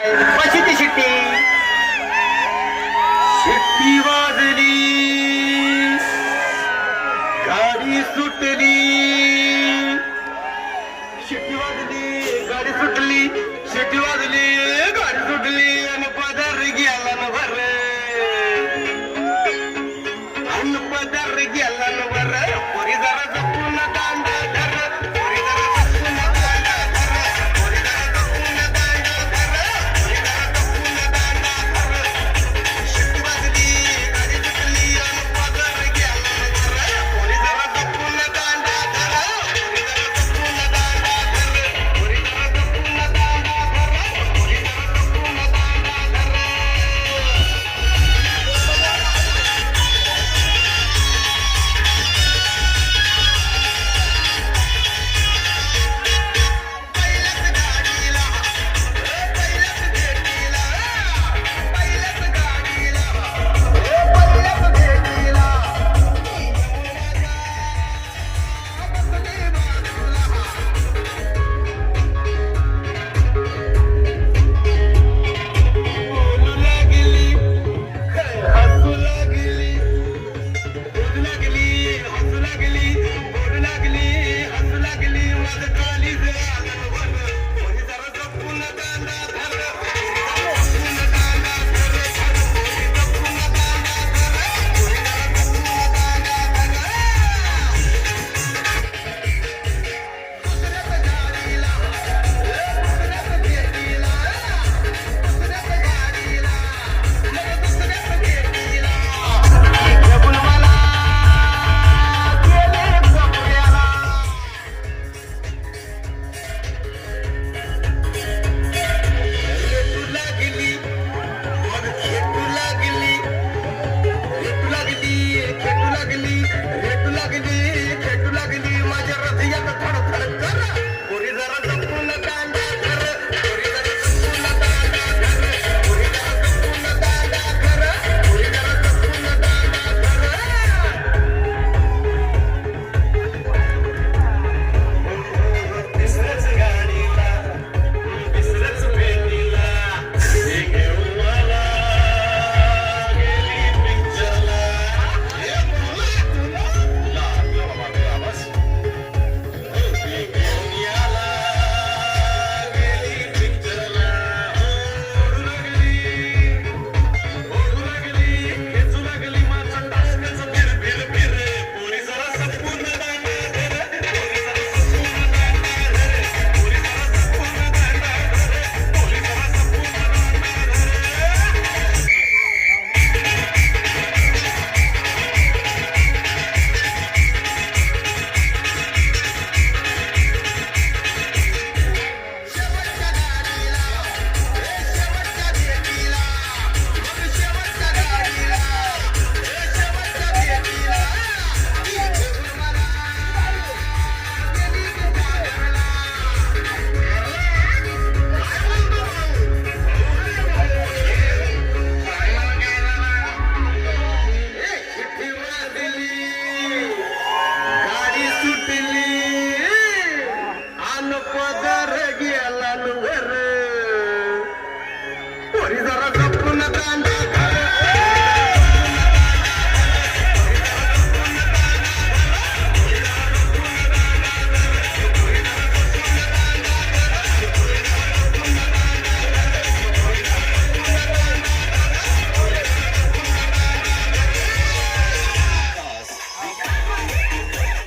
कशीची शिट्टी. शिट्टी वाजली गाडी सुटली. शिट्टी वाजली गाडी सुटली. शिट्टी वाजली गाडी सुटली.